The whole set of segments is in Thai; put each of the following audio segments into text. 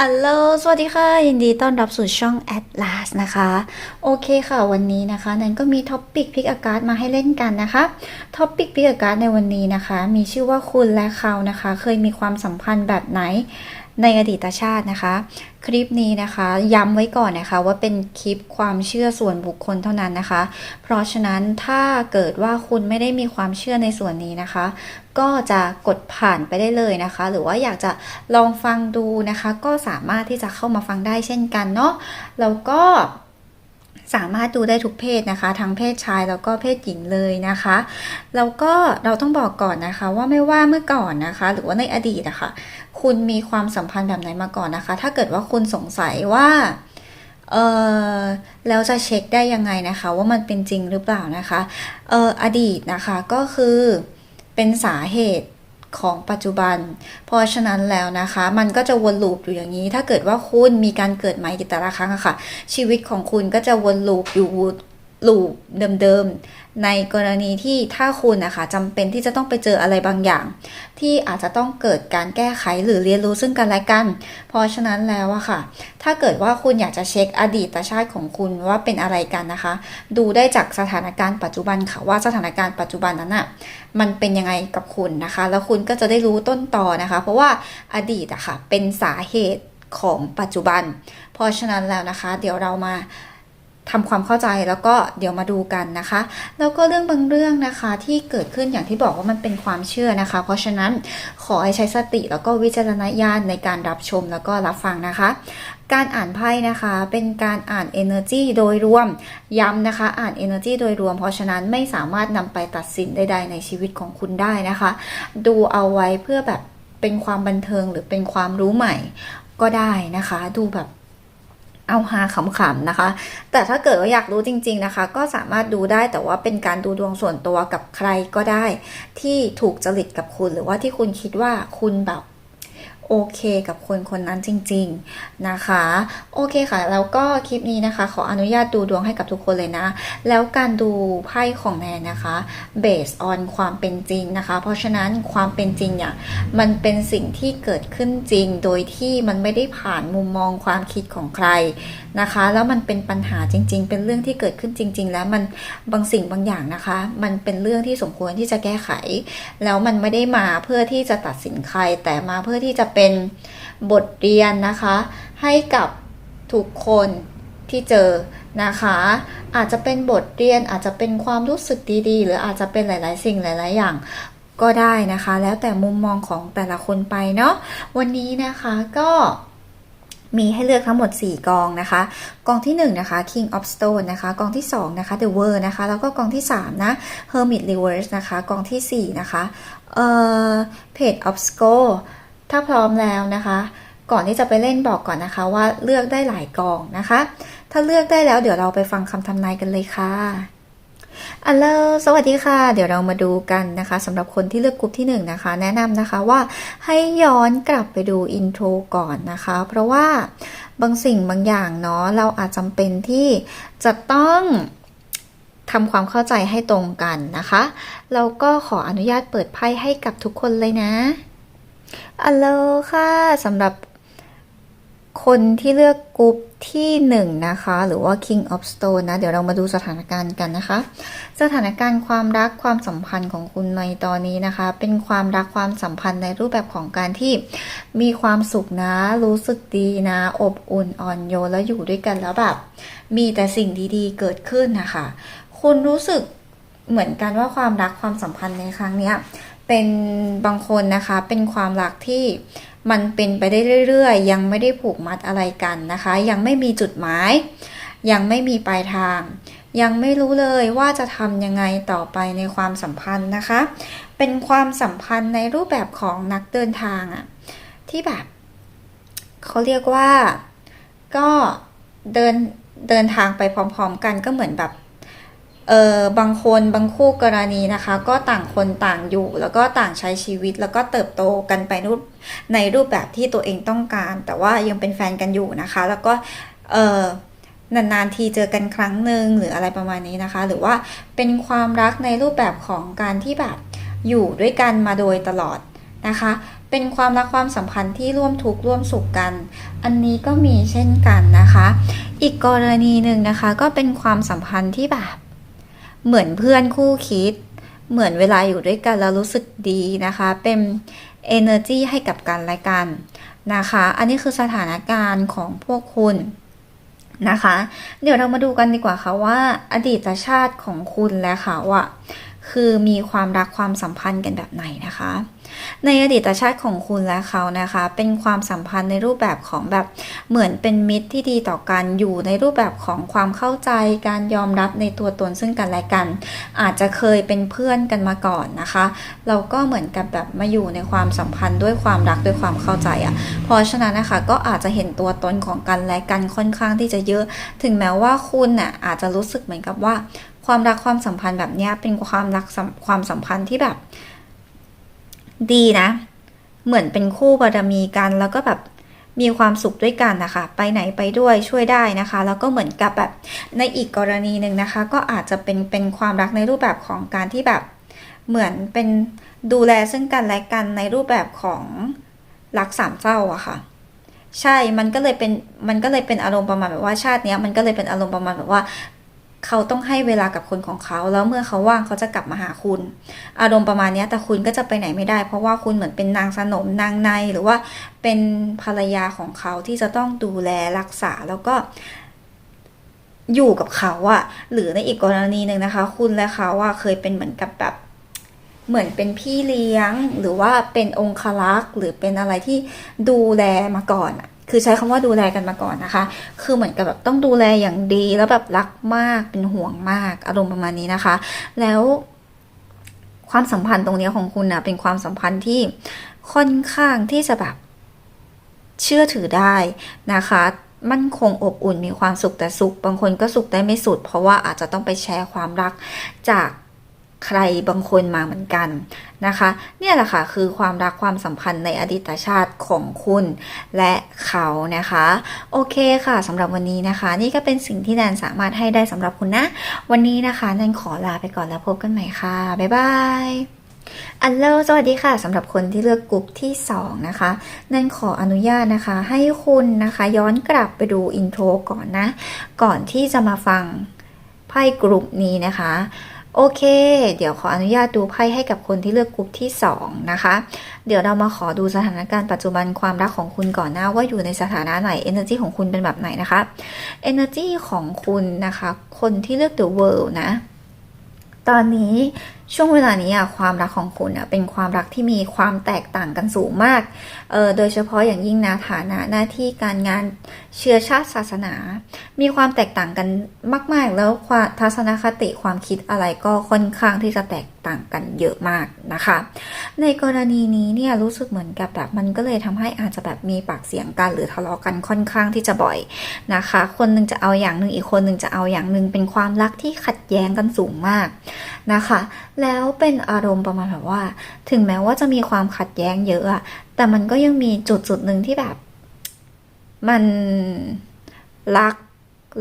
อัลโหลสวัสดีค่ะ ยินดีต้อนรับสู่ช่อง Atlas นะคะ โอเคค่ะ วันนี้นะคะ นันก็มีท็อปปิกพิกอากาศมาให้เล่นกันนะคะท็อปปิกพิกอากาศในวันนี้นะคะ มีชื่อว่าคุณและเขานะคะ เคยมีความสัมพันธ์แบบไหน ในอดีตชาตินะคะ คลิปนี้นะคะ ย้ำไว้ก่อนนะคะว่าเป็นคลิปความเชื่อส่วนบุคคลเท่านั้นนะคะ เพราะฉะนั้นถ้าเกิดว่าคุณไม่ได้มีความเชื่อในส่วนนี้นะคะ ก็จะกดผ่านไปได้เลยนะคะ หรือว่าอยากจะลองฟังดูนะคะ ก็สามารถที่จะเข้ามาฟังได้เช่นกันเนาะแล้วก็สามารถดูได้ทุกเพศนะคะ ทั้งเพศชายแล้วก็เพศหญิงเลยนะคะ แล้วก็เราต้องบอกก่อนนะคะ ว่าไม่ว่าเมื่อก่อนนะคะ หรือว่าในอดีตอะคะ คุณมีความสัมพันธ์แบบไหนมาก่อนนะคะ ถ้าเกิดว่าคุณสงสัยว่าเออแล้วจะเช็คได้ยังไงนะคะ ว่ามันเป็นจริงหรือเปล่านะคะเอออดีตนะคะก็คือเป็นสาเหตุของปัจจุบัน เพราะฉะนั้นแล้วนะคะ มันก็จะวนลูปอยู่อย่างนี้ ถ้าเกิดว่าคุณมีการเกิดใหม่แต่ละครั้งอะค่ะ ชีวิตของคุณก็จะวนลูปอยู่ลูปเดิมๆ ในกรณีที่ถ้าคุณนะคะจำเป็นที่จะต้องไปเจออะไรบางอย่าง ที่อาจจะต้องเกิดการแก้ไขหรือเรียนรู้ซึ่งกันและกัน เพราะฉะนั้นแล้วอะค่ะ ถ้าเกิดว่าคุณอยากจะเช็คอดีตชาติของคุณว่าเป็นอะไรกันนะคะ ดูได้จากสถานการณ์ปัจจุบันค่ะว่าสถานการณ์ปัจจุบันนั้นอะมันเป็นยังไงกับคุณนะคะ แล้วคุณก็จะได้รู้ต้นต่อนะคะ เพราะว่าอดีตอะค่ะเป็นสาเหตุของปัจจุบัน เพราะฉะนั้นแล้วนะคะ เดี๋ยวเรามา ทำความเข้าใจแล้วก็เดี๋ยวมาดูกันนะคะ แล้วก็เรื่องบางเรื่องนะคะที่เกิดขึ้นอย่างที่บอกว่ามันเป็นความเชื่อนะคะ เพราะฉะนั้นขอให้ใช้สติแล้วก็วิจารณญาณในการรับชมแล้วก็รับฟังนะคะ การอ่านไพ่นะคะเป็นการอ่าน Energy โดยรวมย้ำนะคะ อ่าน Energy โดยรวม เพราะฉะนั้นไม่สามารถนำไปตัดสินใดๆในชีวิตของคุณได้นะคะ ดูเอาไว้เพื่อแบบเป็นความบันเทิงหรือเป็นความรู้ใหม่ก็ได้นะคะ ดูแบบ เอาฮาขำๆนะคะ แต่ถ้าเกิดว่าอยากรู้จริง ๆนะคะ ก็สามารถดูได้แต่ว่าเป็นการดูดวงส่วนตัวกับใครก็ได้ ที่ถูกจริตกับคุณหรือว่าที่คุณคิดว่าคุณแบบ โอเคกับคนคนนั้นจริง ๆนะคะ โอเคค่ะ แล้วก็คลิปนี้นะคะ ขออนุญาตดูดวงให้กับทุกคนเลยนะ แล้วการดูไพ่ของแนนนะคะ based on ความเป็นจริงนะคะ เพราะฉะนั้นความเป็นจริงเนี่ยมันเป็นสิ่งที่เกิดขึ้นจริง โดยที่มันไม่ได้ผ่านมุมมองความคิดของใคร นะคะ แล้วมันเป็นปัญหาจริง ๆ เป็นเรื่องที่เกิดขึ้นจริง ๆ แล้วมันบางสิ่งบางอย่างนะคะ มันเป็นเรื่องที่สมควรที่จะแก้ไข แล้วมันไม่ได้มาเพื่อที่จะตัดสินใคร แต่มาเพื่อที่จะเป็นบทเรียนนะคะ ให้กับทุกคนที่เจอนะคะ อาจจะเป็นบทเรียนอาจจะเป็นความรู้สึกดีๆ หรืออาจจะเป็นหลาย ๆ สิ่งหลาย ๆ อย่างก็ได้นะคะ แล้วแต่มุมมองของแต่ละคนไปเนาะวันนี้นะคะก็ มีให้เลือกทั้งหมด 4 กองนะคะ กองที่ 1 นะคะ King of Stone นะคะ กองที่ 2 นะคะ The World นะคะ แล้วก็กองที่ 3 นะ Hermit Reverse นะคะ กองที่ 4 นะคะ เอ่อ Page of Scroll ถ้าพร้อมแล้วนะคะ ก่อนที่จะไปเล่นบอกก่อนนะคะว่าเลือกได้หลายกองนะคะ ถ้าเลือกได้แล้วเดี๋ยวเราไปฟังคำทำนายกันเลยค่ะ อัลโหลสวัสดีค่ะ เดี๋ยวเรามาดูกันนะคะสำหรับคนที่เลือกกลุ่มที่1นนะคะ แนะนำนะคะว่าให้ย้อนกลับไปดูอินโทรก่อนนะคะ เพราะว่าบางสิ่งบางอย่างเนาะเราอาจจำเป็นที่จะต้องทำความเข้าใจให้ตรงกันนะคะแล้วก็ขออนุญาตเปิดไพ่ให้กับทุกคนเลยนะอัลโหลค่ะสำหรับ คนที่เลือกกรุ๊ปที่หนึ่งนะคะ หรือว่า King of Stone นะ เดี๋ยวเรามาดูสถานการณ์กันนะคะ สถานการณ์ความรักความสัมพันธ์ของคุณในตอนนี้นะคะ เป็นความรักความสัมพันธ์ในรูปแบบของการที่มีความสุขนะ รู้สึกดีนะ อบอุ่นอ่อนโยนแล้วอยู่ด้วยกันแล้วแบบ มีแต่สิ่งดีๆ เกิดขึ้นนะคะ คุณรู้สึกเหมือนกันว่าความรักความสัมพันธ์ในครั้งนี้เป็นบางคนนะคะ เป็นความรักที่ มันเป็นไปได้เรื่อยๆ ยังไม่ได้ผูกมัดอะไรกันนะคะ ยังไม่มีจุดหมาย ยังไม่มีปลายทาง ยังไม่รู้เลยว่าจะทำยังไงต่อไปในความสัมพันธ์นะคะ เป็นความสัมพันธ์ในรูปแบบของนักเดินทางอะที่แบบเขาเรียกว่าก็เดินเดินทางไปพร้อม ๆ กันก็เหมือนแบบ เออบางคนบางคู่กรณีนะคะ ก็ต่างคนต่างอยู่ แล้วก็ต่างใช้ชีวิต แล้วก็เติบโตกันไปรูปในรูปแบบที่ตัวเองต้องการ แต่ว่ายังเป็นแฟนกันอยู่นะคะ แล้วก็เออนานๆทีเจอกันครั้งหนึ่งหรืออะไรประมาณนี้นะคะ หรือว่าเป็นความรักในรูปแบบของการที่แบบอยู่ด้วยกันมาโดยตลอดนะคะ เป็นความรักความสัมพันธ์ที่ร่วมทุกข์ร่วมสุขกัน อันนี้ก็มีเช่นกันนะคะ อีกกรณีหนึ่งนะคะ ก็เป็นความสัมพันธ์ที่แบบ เหมือนเพื่อนคู่คิด เหมือนเวลาอยู่ด้วยกันแล้วรู้สึกดีนะคะ เป็น energy ให้กับกันและกันนะคะ อันนี้คือสถานการณ์ของพวกคุณนะคะ เดี๋ยวเรามาดูกันดีกว่าค่ะว่า อดีตชาติของคุณและเขาอะ คือมีความรักความสัมพันธ์กันแบบไหนนะคะ ในอดีตชาติของคุณและเขานะคะ เป็นความสัมพันธ์ในรูปแบบของแบบเหมือนเป็นมิตรที่ดีต่อกันอยู่ในรูปแบบของความเข้าใจการยอมรับในตัวตนซึ่งกันและกัน อาจจะเคยเป็นเพื่อนกันมาก่อนนะคะ เราก็เหมือนกับแบบมาอยู่ในความสัมพันธ์ด้วยความรักด้วยความเข้าใจอะ่ะ เพราะฉะนั้นนะคะก็อาจจะเห็นตัวตนของกันและกันค่อนข้างที่จะเยอะ ถึงแม้ว่าคุณน่ะอาจจะรู้สึกเหมือนกับว่า ความรักความสัมพันธ์แบบเนี้ยเป็นความรักความสัมพันธ์ที่แบบ ดีนะ เหมือนเป็นคู่บารมีกัน แล้วก็แบบมีความสุขด้วยกันนะคะ ไปไหนไปด้วยช่วยได้นะคะ แล้วก็เหมือนกับแบบในอีกกรณีหนึ่งนะคะ ก็อาจจะเป็นเป็นความรักในรูปแบบของการที่แบบเหมือนเป็นดูแลซึ่งกันและกันในรูปแบบของรักสามเจ้าอะค่ะ ใช่ มันก็เลยเป็น มันก็เลยเป็นอารมณ์ประมาณแบบว่าชาติเนี้ยมันก็เลยเป็นอารมณ์ประมาณแบบว่า เขาต้องให้เวลากับคนของเขา แล้วเมื่อเขาว่างเขาจะกลับมาหาคุณ อารมณ์ประมาณนี้แต่คุณก็จะไปไหนไม่ได้ เพราะว่าคุณเหมือนเป็นนางสนมนางในหรือว่าเป็นภรรยาของเขาที่จะต้องดูแลรักษาแล้วก็อยู่กับเขาอะหรือในอีกกรณีหนึ่งนะคะ คุณและเขาอะเคยเป็นเหมือนกับแบบเหมือนเป็นพี่เลี้ยง หรือว่าเป็นองครักษ์หรือเป็นอะไรที่ดูแลมาก่อนอะคือใช้คำว่าดูแลกันมาก่อนนะคะ คือเหมือนกับแบบต้องดูแลอย่างดีแล้วแบบรักมากเป็นห่วงมากอารมณ์ประมาณนี้นะคะ แล้วความสัมพันธ์ตรงนี้ของคุณนะเป็นความสัมพันธ์ที่ค่อนข้างที่จะแบบเชื่อถือได้นะคะมั่นคงอบอุ่นมีความสุขแต่สุข บางคนก็สุขได้ไม่สุด เพราะว่าอาจจะต้องไปแชร์ความรักจาก ใครบางคนมาเหมือนกันนะคะ เนี่ยแหละค่ะคือความรักความสัมพันธ์ในอดีตชาติของคุณและเขานะคะ โอเคค่ะสำหรับวันนี้นะคะ นี่ก็เป็นสิ่งที่แนนสามารถให้ได้สำหรับคุณนะ วันนี้นะคะแนนขอลาไปก่อนแล้วพบกันใหม่ค่ะ บ๊ายบายอัลโหลสวัสดีค่ะสำหรับคนที่เลือกกลุ่มที่ 2 นะคะ นั่นขออนุญาตนะคะ ให้คุณนะคะย้อนกลับไปดูอินโทรก่อนนะ ก่อนที่จะมาฟังไพ่กลุ่มนี้นะคะ โอเค เดี๋ยวขออนุญาตดูไพ่ให้กับคนที่เลือกกลุ่มที่ 2 นะคะ เดี๋ยวเรามาขอดูสถานการณ์ปัจจุบันความรักของคุณก่อนหนะว่าอยู่ในสถานะไหน energy ของคุณเป็นแบบไหนนะคะ energy ของคุณนะคะ คนที่เลือก the world นะ ตอนนี้ช่วงเวลานี้อะความรักของคุณอะเป็นความรักที่มีความแตกต่างกันสูงมากเออโดยเฉพาะอย่างยิ่งนะฐานะหน้าที่การงานเชื้อชาติศาสนา มีความแตกต่างกันมาก ๆ แล้วความทัศนคติความคิดอะไรก็ค่อนข้างที่จะแตกต่างกันเยอะมากนะคะ ในกรณีนี้เนี่ยรู้สึกเหมือนกับแบบมันก็เลยทำให้อาจจะแบบมีปากเสียงกันหรือทะเลาะกันค่อนข้างที่จะบ่อยนะคะ คนหนึงจะเอาอย่างหนึ่งอีกคนหนึ่งจะเอาอย่างหนึ่งเป็นความรักที่ขัดแย้งกันสูงมากนะคะ แล้วเป็นอารมณ์ประมาณแบบว่า ถึงแม้ว่าจะมีความขัดแย้งเยอะอะแต่มันก็ยังมีจุดจุดหนึ่งที่แบบ มันรัก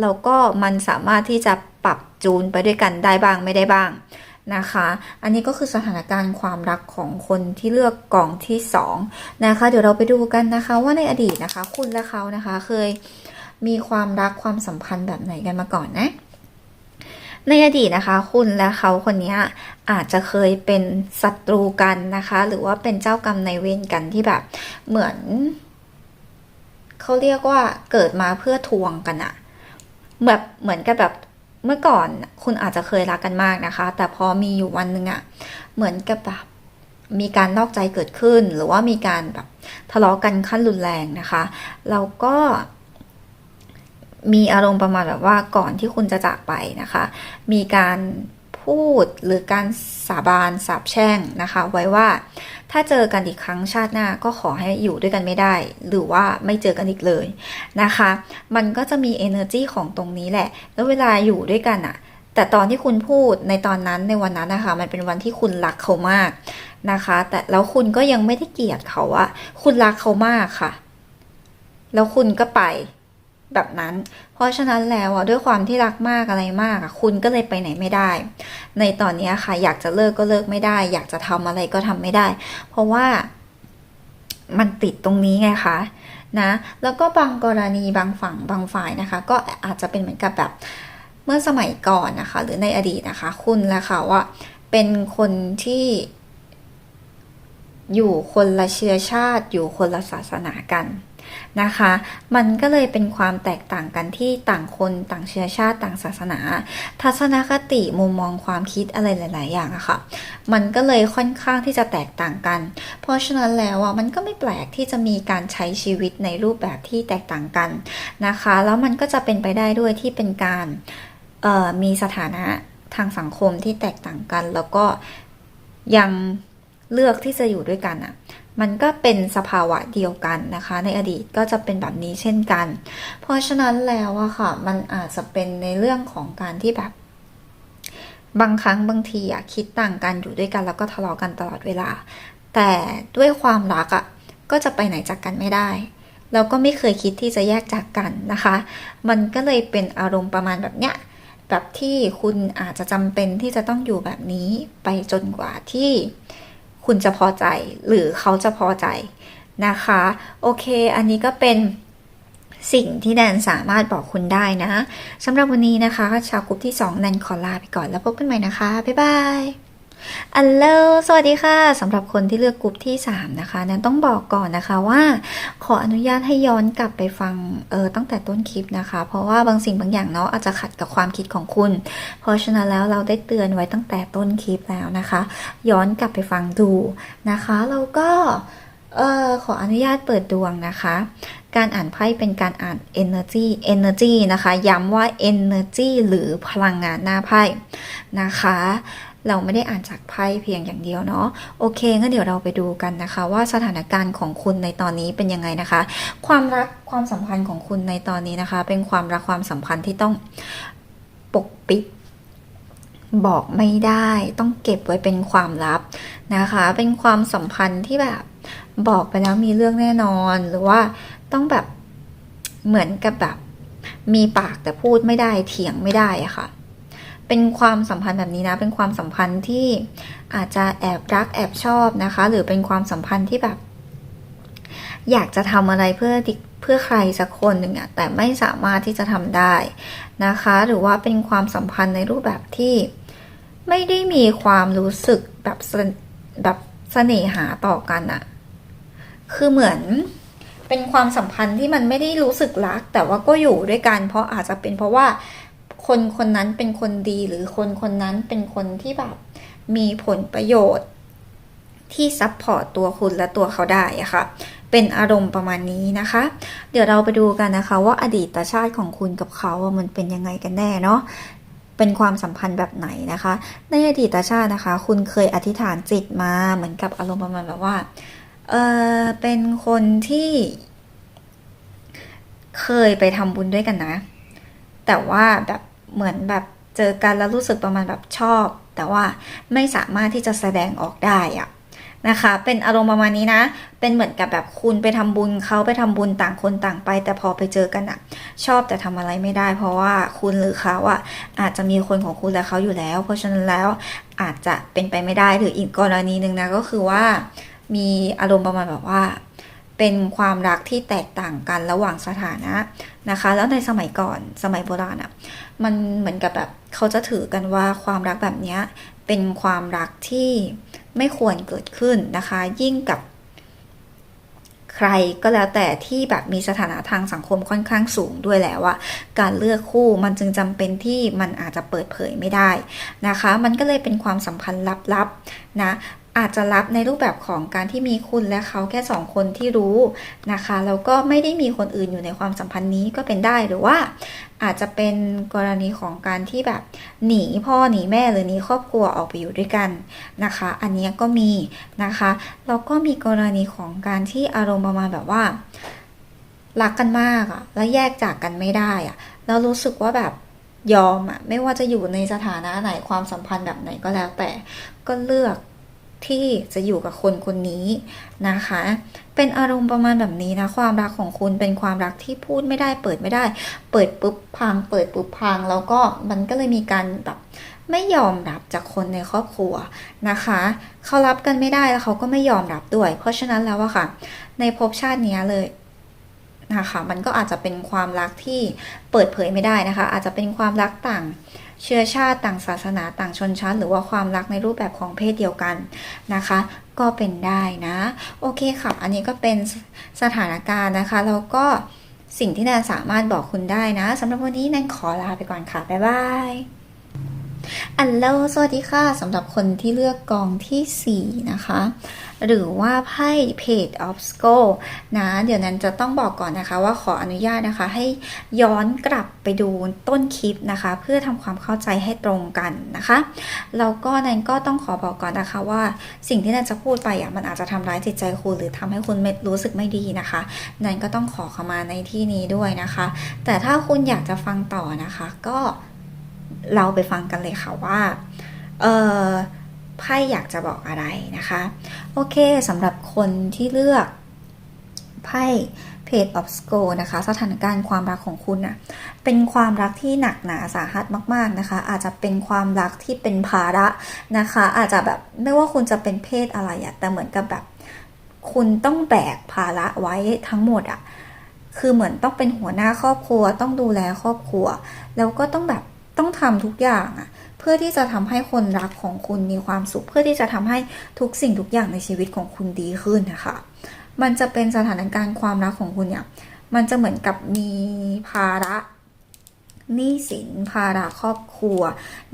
แล้วก็มันสามารถที่จะปรับจูนไปด้วยกันได้บ้างไม่ได้บ้างนะคะ อันนี้ก็คือสถานการณ์ความรักของคนที่เลือกกล่องที่สองนะคะ เดี๋ยวเราไปดูกันนะคะว่าในอดีตนะคะ คุณและเขานะคะเคยมีความรักความสัมพันธ์แบบไหนกันมาก่อนนะ ในอดีตนะคะ คุณและเขาคนนี้อาจจะเคยเป็นศัตรูกันนะคะ หรือว่าเป็นเจ้ากรรมในเวรกันที่แบบเหมือนเขาเรียกว่าเกิดมาเพื่อทวงกันอะแบบเหมือนกับแบบเมื่อก่อนคุณอาจจะเคยรักกันมากนะคะ แต่พอมีอยู่วันหนึ่งอะเหมือนกับแบบมีการนอกใจเกิดขึ้น หรือว่ามีการแบบทะเลาะกันขั้นรุนแรงนะคะแล้วก็ มีอารมณ์ประมาณแบบว่าก่อนที่คุณจะจากไปนะคะ มีการพูดหรือการสาบานสาบแช่งนะคะ ไว้ว่าถ้าเจอกันอีกครั้งชาติหน้าก็ขอให้อยู่ด้วยกันไม่ได้ หรือว่าไม่เจอกันอีกเลยนะคะ มันก็จะมี energy ของตรงนี้แหละ แล้วเวลาอยู่ด้วยกันอะแต่ตอนที่คุณพูดในตอนนั้นในวันนั้นนะคะ มันเป็นวันที่คุณรักเขามากนะคะ แต่แล้วคุณก็ยังไม่ได้เกลียดเขาอะคุณรักเขามากค่ะ แล้วคุณก็ไป แบบนั้น เพราะฉะนั้นแล้วอะด้วยความที่รักมากอะไรมากอะคุณก็เลยไปไหนไม่ได้ ในตอนนี้ค่ะ อยากจะเลิกก็เลิกไม่ได้ อยากจะทำอะไรก็ทำไม่ได้ เพราะว่ามันติดตรงนี้ไงคะนะแล้วก็บางกรณีบางฝั่งบางฝ่ายนะคะ ก็อาจจะเป็นเหมือนกับแบบเมื่อสมัยก่อนนะคะ หรือในอดีตนะคะ คุณและเขาอะเป็นคนที่อยู่คนละเชื้อชาติ อยู่คนละศาสนากัน นะคะ มันก็เลยเป็นความแตกต่างกันที่ต่างคนต่างเชื้อชาติต่างศาสนา ทัศนคติมุมมองความคิดอะไรหลาย ๆ อย่างอะค่ะ มันก็เลยค่อนข้างที่จะแตกต่างกัน เพราะฉะนั้นแล้วอะมันก็ไม่แปลกที่จะมีการใช้ชีวิตในรูปแบบที่แตกต่างกันนะคะ แล้วมันก็จะเป็นไปได้ด้วยที่เป็นการมีสถานะทางสังคมที่แตกต่างกัน แล้วก็ยังเลือกที่จะอยู่ด้วยกันอะ มันก็เป็นสภาวะเดียวกันนะคะ ในอดีตก็จะเป็นแบบนี้เช่นกัน เพราะฉะนั้นแล้วอะค่ะ มันอาจจะเป็นในเรื่องของการที่แบบ บางครั้งบางทีอะคิดต่างกันอยู่ด้วยกันแล้วก็ทะเลาะกันตลอดเวลา แต่ด้วยความรักอะก็จะไปไหนจากกันไม่ได้แล้วก็ไม่เคยคิดที่จะแยกจากกันนะคะ มันก็เลยเป็นอารมณ์ประมาณแบบเนี้ย แบบที่คุณอาจจะจำเป็นที่จะต้องอยู่แบบนี้ไปจนกว่าที่ คุณจะพอใจ หรือเขาจะพอใจนะคะ โอเค อันนี้ก็เป็นสิ่งที่แดนสามารถบอกคุณได้นะสำหรับวันนี้นะคะ ชาวกลุ่มที่2แดนขอลาไปก่อนแล้วพบกันใหม่นะคะ บ๊ายบาย อัลโลสวัสดีค่ะสำหรับคนที่เลือกกลุ่มที่ 3 นะคะแนนต้องบอกก่อนนะคะว่า ขออนุญาตให้ย้อนกลับไปฟังเออตั้งแต่ต้นคลิปนะคะ เพราะว่าบางสิ่งบางอย่างเนาะอาจจะขัดกับความคิดของคุณ เพราะฉะนั้นแล้วเราได้เตือนไว้ตั้งแต่ต้นคลิปแล้วนะคะ ย้อนกลับไปฟังดูนะคะแล้วก็เออขออนุญาตเปิดดวงนะคะ การอ่านไพ่เป็นการอ่าน energy energy นะคะ ย้ำว่า energy หรือพลังงานหน้าไพ่นะคะ เราไม่ได้อ่านจากไพ่เพียงอย่างเดียวเนาะโอเคงั้นเดี๋ยวเราไปดูกันนะคะ ว่าสถานการณ์ของคุณในตอนนี้เป็นยังไงนะคะ ความรักความสัมพันธ์ของคุณในตอนนี้นะคะ เป็นความรักความสัมพันธ์ที่ต้องปกปิดบอกไม่ได้ต้องเก็บไว้เป็นความลับนะคะ เป็นความสัมพันธ์ที่แบบบอกไปแล้วมีเรื่องแน่นอนหรือว่าต้องแบบเหมือนกับแบบมีปากแต่พูดไม่ได้เถียงไม่ได้อะค่ะ เป็นความสัมพันธ์แบบนี้นะ เป็นความสัมพันธ์ที่อาจจะแอบรักแอบชอบนะคะ หรือเป็นความสัมพันธ์ที่แบบ อยากจะทำอะไรเพื่อเพื่อใครสักคนหนึ่งอะแต่ไม่สามารถที่จะทำได้นะคะ หรือว่าเป็นความสัมพันธ์ในรูปแบบที่ไม่ได้มีความรู้สึกแบบแบบเสน่หาต่อกันอะคือเหมือนเป็นความสัมพันธ์ที่มันไม่ได้รู้สึกรัก แต่ว่าก็อยู่ด้วยกัน เพราะอาจจะเป็นเพราะว่า คนคนนั้นเป็นคนดีหรือคนคนนั้นเป็นคนที่แบบมีผลประโยชน์ ที่ซัพพอร์ตตัวคุณและตัวเขาได้อะค่ะเป็นอารมณ์ประมาณนี้นะคะ เดี๋ยวเราไปดูกันนะคะ ว่าอดีตชาติของคุณกับเขาอะมันเป็นยังไงกันแน่เนาะเป็นความสัมพันธ์แบบไหนนะคะ ในอดีตชาตินะคะ คุณเคยอธิษฐานจิตมาเหมือนกับอารมณ์ประมาณแบบว่าเออเป็นคนที่ เคยไปทำบุญด้วยกันนะ แต่ว่าแบบ เหมือนแบบเจอกันแล้วรู้สึกประมาณแบบชอบ แต่ว่าไม่สามารถที่จะแสดงออกได้อะนะคะ เป็นอารมณ์ประมาณนี้นะ เป็นเหมือนกับแบบคุณไปทำบุญเขาไปทำบุญต่างคนต่างไป แต่พอไปเจอกันอะชอบแต่ทำอะไรไม่ได้ เพราะว่าคุณหรือเขาอะอาจจะมีคนของคุณและเขาอยู่แล้ว เพราะฉะนั้นแล้วอาจจะเป็นไปไม่ได้หรืออีกกรณีหนึ่งนะก็คือว่า มีอารมณ์ประมาณแบบว่า เป็นความรักที่แตกต่างกันระหว่างสถานะนะคะ แล้วในสมัยก่อนสมัยโบราณอะ่ะมันเหมือนกับแบบเขาจะถือกันว่าความรักแบบเนี้ยเป็นความรักที่ไม่ควรเกิดขึ้นนะคะ ยิ่งกับใครก็แล้วแต่ที่แบบมีสถานะทางสังคมค่อนข้างสูงด้วยแล้วอะการเลือกคู่มันจึงจำเป็นที่มันอาจจะเปิดเผยไม่ได้นะคะ มันก็เลยเป็นความสัมพันธ์ลับๆนะ อาจจะรับในรูปแบบของการที่มีคุณและเขาแค่สองคนที่รู้นะคะแล้วก็ไม่ได้มีคนอื่นอยู่ในความสัมพันธ์นี้ก็เป็นได้หรือว่า อาจจะเป็นกรณีของการที่แบบหนีพ่อหนีแม่หรือหนีครอบครัวออกไปอยู่ด้วยกันนะคะ อันนี้ก็มีนะคะแล้วก็มีกรณีของการที่อารมณ์ประมาณแบบว่ารักกันมากอะแล้วแยกจากกันไม่ได้อะแล้วรู้สึกว่าแบบยอมอะไม่ว่าจะอยู่ในสถานะไหนความสัมพันธ์แบบไหนก็แล้วแต่ก็เลือก ที่จะอยู่กับคนคนนี้นะคะ เป็นอารมณ์ประมาณแบบนี้นะ ความรักของคุณเป็นความรักที่พูดไม่ได้ เปิดไม่ได้ เปิดปุ๊บพัง เปิดปุ๊บพัง แล้วก็มันก็เลยมีการแบบไม่ยอมรับจากคนในครอบครัวนะคะ เขารับกันไม่ได้แล้วเขาก็ไม่ยอมรับด้วย เพราะฉะนั้นแล้วอะค่ะ ในภพชาตินี้เลยนะคะ มันก็อาจจะเป็นความรักที่เปิดเผยไม่ได้นะคะ อาจจะเป็นความรักต่าง เชื้อชาติต่างศาสนาต่างชนชั้น หรือว่าความรักในรูปแบบของเพศเดียวกันนะคะ ก็เป็นได้นะ โอเคค่ะ อันนี้ก็เป็นสถานการณ์นะคะ แล้วก็สิ่งที่แนนสามารถบอกคุณได้นะสำหรับวันนี้แนนขอลาไปก่อนค่ะ บ๊ายบาย อัลโหลสวัสดีค่ะสำหรับคนที่เลือกกองทีสี่ 4 นะคะ หรือว่าไพ่ Page of s c o l นะเดี๋ยวนั้นจะต้องบอกก่อนนะคะ ว่าขออนุญาตนะคะให้ย้อนกลับไปดูต้นคลิปนะคะ เพื่อทำความเข้าใจให้ตรงกันนะคะแล้วก็นั้นก็ต้องขอบอกก่อนนะคะว่าสิ่งที่นันจะพูดไปอะมันอาจจะทำร้ายจิตใจคุณหรือทำให้คุณรู้สึกไม่ดีนะคะ นันก็ต้องขอเข้ามาในที่นี้ด้วยนะคะ แต่ถ้าคุณอยากจะฟังต่อนะคะก็ เราไปฟังกันเลยค่ะว่า เออไพ่อยากจะบอกอะไรนะคะ โอเคสำหรับคนที่เลือกไพ่ Page of s c o l นะคะ สถานการณ์ความรักของคุณน่ะเป็นความรักที่หนักหนาสาหัสมาก ๆนะคะ อาจจะเป็นความรักที่เป็นภาระนะคะ อาจจะแบบไม่ว่าคุณจะเป็นเพศอะไรอะแต่เหมือนกับแบบ คุณต้องแบกภาระไว้ทั้งหมดอะคือเหมือนต้องเป็นหัวหน้าครอบครัว ต้องดูแลครอบครัว แล้วก็ต้องแบบ ต้องทำทุกอย่างอะเพื่อที่จะทำให้คนรักของคุณมีความสุข เพื่อที่จะทำให้ทุกสิ่งทุกอย่างในชีวิตของคุณดีขึ้นนะคะ มันจะเป็นสถานการณ์ความรักของคุณเนี่ยมันจะเหมือนกับมีภาระหนี้สินภาระครอบครัว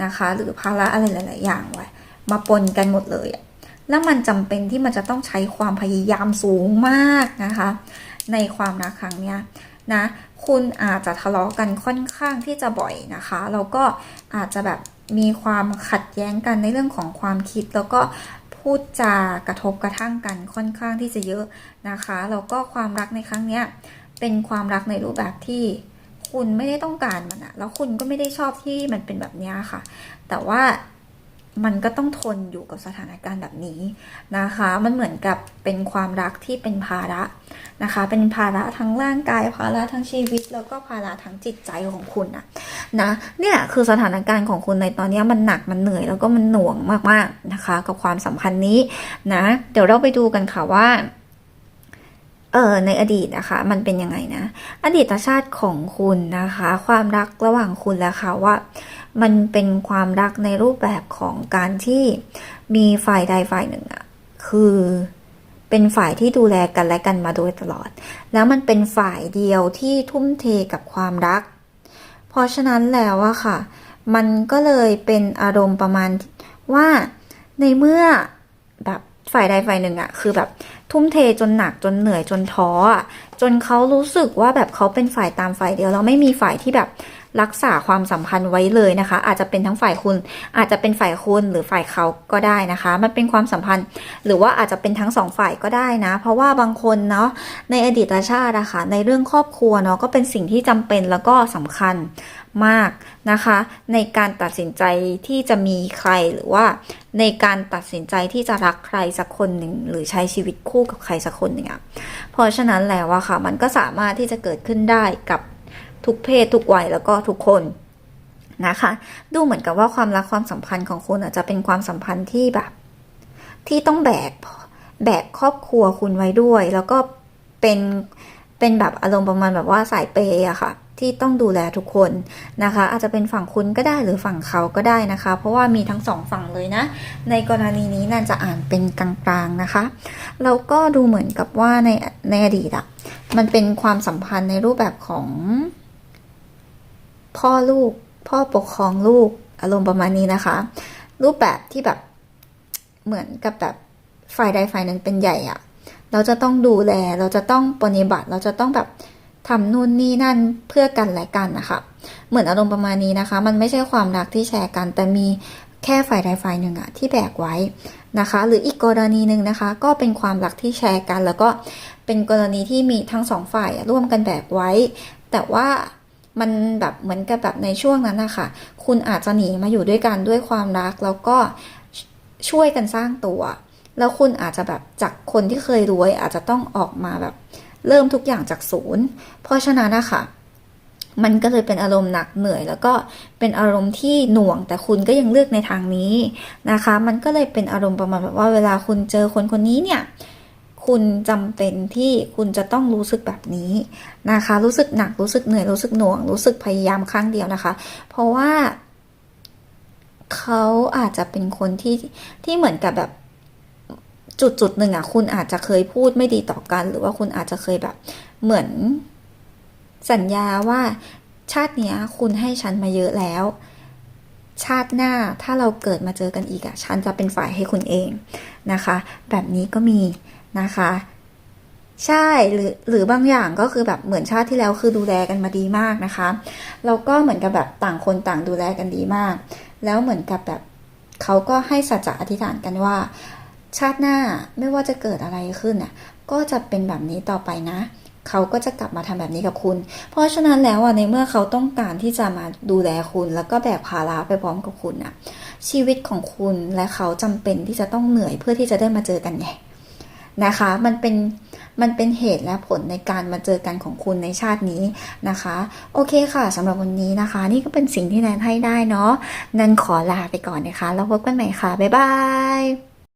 นะคะ หรือภาระอะไรหลาย ๆ อย่างไว้มาปนกันหมดเลยอะแล้วมันจำเป็นที่มันจะต้องใช้ความพยายามสูงมากนะคะ ในความรักครั้งเนี้ยนะ คุณอาจจะทะเลาะกันค่อนข้างที่จะบ่อยนะคะแล้วก็อาจจะแบบมีความขัดแย้งกันในเรื่องของความคิด แล้วก็พูดจากระทบกระทั่งกันค่อนข้างที่จะเยอะนะคะแล้วก็ความรักในครั้งเนี้ยเป็นความรักในรูปแบบที่คุณไม่ได้ต้องการมันอะแล้วคุณก็ไม่ได้ชอบที่มันเป็นแบบนี้ค่ะ แต่ว่ามันก็ต้องทนอยู่กับสถานการณ์แบบนี้นะคะ มันเหมือนกับเป็นความรักที่เป็นภาระนะคะ เป็นภาระทั้งร่างกายภาระทั้งชีวิต แล้วก็ภาระทั้งจิตใจของคุณอะนะเนี่ยคือสถานการณ์ของคุณในตอนนี้มันหนักมันเหนื่อยแล้วก็มันหน่วงมากๆนะคะ กับความสัมพันธ์นี้นะเดี๋ยวเราไปดูกันค่ะว่าเออในอดีตนะคะมันเป็นยังไงนะ อดีตชาติของคุณนะคะ ความรักระหว่างคุณและเขาว่า มันเป็นความรักในรูปแบบของการที่มีฝ่ายใดฝ่ายหนึ่งอะคือ เป็นฝ่ายที่ดูแลกันและกันมาโดยตลอด แล้วมันเป็นฝ่ายเดียวที่ทุ่มเทกับความรัก เพราะฉะนั้นแล้วอะค่ะ มันก็เลยเป็นอารมณ์ประมาณว่าในเมื่อแบบฝ่ายใดฝ่ายหนึ่งอะคือแบบทุ่มเทจนหนักจนเหนื่อยจนท้อจนเขารู้สึกว่าแบบเขาเป็นฝ่ายตามฝ่ายเดียวแล้วไม่มีฝ่ายที่แบบ รักษาความสัมพันธ์ไว้เลยนะคะ อาจจะเป็นทั้งฝ่ายคุณ อาจจะเป็นฝ่ายคุณหรือฝ่ายเขาก็ได้นะคะ มันเป็นความสัมพันธ์ หรือว่าอาจจะเป็นทั้งสองฝ่ายก็ได้นะ เพราะว่าบางคนเนาะในอดีตชาติอะคะในเรื่องครอบครัวเนาะก็เป็นสิ่งที่จำเป็นแล้วก็สำคัญมากนะคะ ในการตัดสินใจที่จะมีใครหรือว่าในการตัดสินใจที่จะรักใครสักคนหนึ่งหรือใช้ชีวิตคู่กับใครสักคนหนึ่งอะเพราะฉะนั้นแล้วอะค่ะ มันก็สามารถที่จะเกิดขึ้นได้กับ ทุกเพศทุกวัยแล้วก็ทุกคนนะคะ ดูเหมือนกับว่าความรักความสัมพันธ์ของคุณอาจจะเป็นความสัมพันธ์ที่แบบ ที่ต้องแบกแบกครอบครัวคุณไว้ด้วย แล้วก็เป็นเป็นแบบอารมณ์ประมาณแบบว่าสายเปย์อะค่ะ ที่ต้องดูแลทุกคนนะคะ อาจจะเป็นฝั่งคุณก็ได้หรือฝั่งเขาก็ได้นะคะ เพราะว่ามีทั้งสองฝั่งเลยนะ ในกรณีนี้น่าจะอ่านเป็นกลางๆนะคะแล้วก็ดูเหมือนกับว่าในในอดีตอะมันเป็นความสัมพันธ์ในรูปแบบของ พ่อลูก พ่อปกครองลูกอารมณ์ประมาณนี้นะคะ รูปแบบที่แบบเหมือนกับแบบฝ่ายใดฝ่ายหนึ่งเป็นใหญ่อะเราจะต้องดูแลเราจะต้องปฏิบัติ เราจะต้องแบบทำนู่นนี่นั่นเพื่อกันและกันนะคะเหมือนอารมณ์ประมาณนี้นะคะ มันไม่ใช่ความรักที่แชร์กัน แต่มีแค่ฝ่ายใดฝ่ายหนึ่งอะที่แบกไว้นะคะ หรืออีกกรณีหนึ่งนะคะ ก็เป็นความรักที่แชร์กัน แล้วก็เป็นกรณีที่มีทั้งสองฝ่ายร่วมกันแบกไว้ แต่ว่า มันแบบเหมือนกับแบบในช่วงนั้นนะคะคุณอาจจะหนีมาอยู่ด้วยกันด้วยความรัก แล้วก็ช่วยกันสร้างตัว แล้วคุณอาจจะแบบจากคนที่เคยรวย อาจจะต้องออกมาแบบเริ่มทุกอย่างจากศูนย์ เพราะฉะนั้นนะคะมันก็เลยเป็นอารมณ์หนักเหนื่อย แล้วก็เป็นอารมณ์ที่หน่วง แต่คุณก็ยังเลือกในทางนี้นะคะ มันก็เลยเป็นอารมณ์ประมาณแบบว่าเวลาคุณเจอคนคนนี้เนี่ย คุณจำเป็นที่คุณจะต้องรู้สึกแบบนี้นะคะ รู้สึกหนักรู้สึกเหนื่อยรู้สึกหน่วง รู้สึกพยายามครั้งเดียวนะคะ เพราะว่า เขาอาจจะเป็นคนที่ที่เหมือนกับแบบจุดจุดหนึ่งอะคุณอาจจะเคยพูดไม่ดีต่อกัน หรือว่าคุณอาจจะเคยแบบ เหมือนสัญญาว่าชาติเนี้ยคุณให้ฉันมาเยอะแล้ว ชาติหน้าถ้าเราเกิดมาเจอกันอีกอะฉันจะเป็นฝ่ายให้คุณเองนะคะ แบบนี้ก็มี นะคะ ใช่หรือหรือบางอย่างก็คือแบบเหมือนชาติที่แล้วคือดูแลกันมาดีมากนะคะแล้วก็เหมือนกับแบบต่างคนต่างดูแลกันดีมาก แล้วเหมือนกับแบบเขาก็ให้สัจจะอธิษฐานกันว่า ชาติหน้าไม่ว่าจะเกิดอะไรขึ้นน่ะก็จะเป็นแบบนี้ต่อไปนะเขาก็จะกลับมาทำแบบนี้กับคุณ เพราะฉะนั้นแล้วอะในเมื่อเขาต้องการที่จะมาดูแลคุณ แล้วก็แบกภาระไปพร้อมกับคุณน่ะ ชีวิตของคุณและเขาจำเป็นที่จะต้องเหนื่อยเพื่อที่จะได้มาเจอกันไง นะคะ มันเป็นมันเป็นเหตุและผลในการมาเจอกันของคุณในชาตินี้นะคะ โอเคค่ะสำหรับวันนี้นะคะ นี่ก็เป็นสิ่งที่แนนให้ได้เนาะนันขอลาไปก่อนนะคะ แล้วพบกันใหม่ค่ะ บ๊ายบาย